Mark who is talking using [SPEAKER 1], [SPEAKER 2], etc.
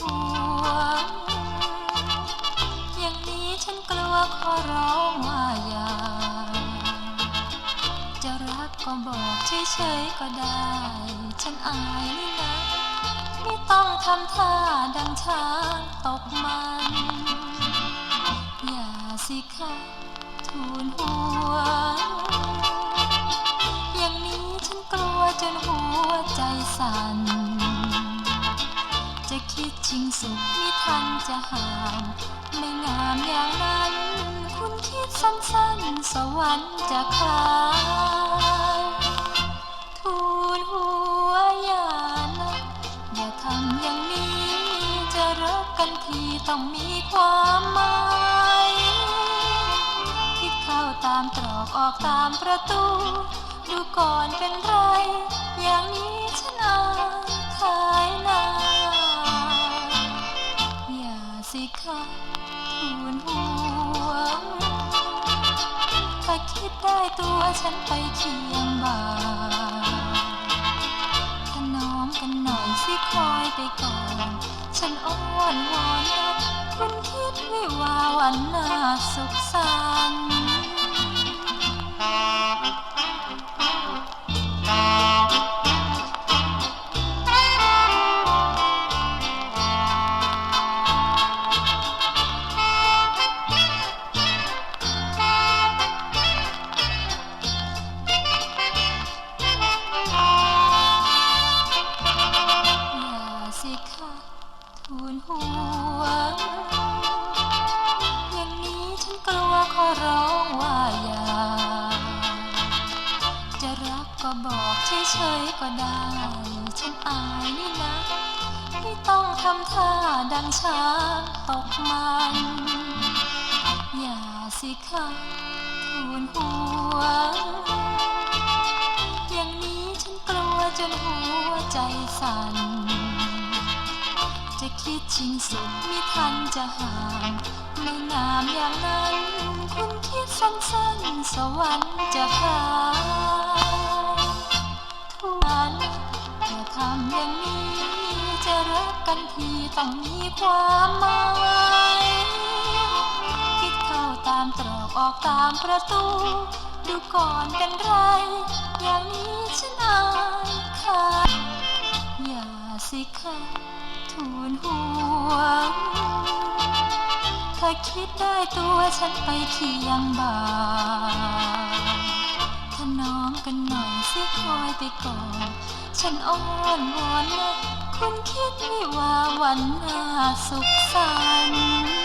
[SPEAKER 1] ห่วงอย่างนี้ฉันกลัวขอร้องว่าอย่า จะรักก็บอกเฉยๆก็ได้ ฉันอายนี่นะ ไม่ต้องทำท่าดังช้างตกมัน อย่าสิคะทูลหัว อย่างนี้ฉันกลัวจนหัวใจสั่น จะคิดชิงสุขไม่ทันจะห่างไม่งามอย่างนั้น คุณคิดสั้นๆ สวรรค์จะคลายทูลหัวอย่านะอย่าทำอย่างนี้ จะรักกันทีต้องมีความหมายคิดเข้าตามตรอกออกตามประตู ดูก่อนเป็นไร อย่างนี้ฉันอายขาย ได้ตัวฉันไปเชียงบ่าถนอมกันหน่อยสิคอยไปก่อน ฉันอ้อนวอนนะคุณคิดวิวาวันน่าสุขสันต์ หัว อย่างนี้ฉันกลัวขอร้องว่าอย่า จะรักก็บอกเฉยๆก็ได้ ฉันอายนี่นะ ไม่ต้องทำท่าดังช้างตกมัน อย่าสิคะทูลหัว อย่างนี้ฉันกลัวจนหัวใจสั่น คิดชิงสุขม่ทันจะห่างไม่งามอย่างนั้น คุณคิดสั้นๆ สวรรค์จะพาทุกวันอย่าทำอย่างนี้ จะรักกันทีต้องมีความหมายคิดเข้าตามตรอกออกตามประตู ดูก่อนเป็นไร อย่างนี้ฉันอายค่ะอย่าสิคะ ทูลหัว ถ้าคิดได้ตัวฉันไปเคียงบ่าถ้านองกันหน่อยสิคอยไปก่อน ฉันอ้อนวอนนะคุณคิดไม่ว่าวันหน้าสุขสันต์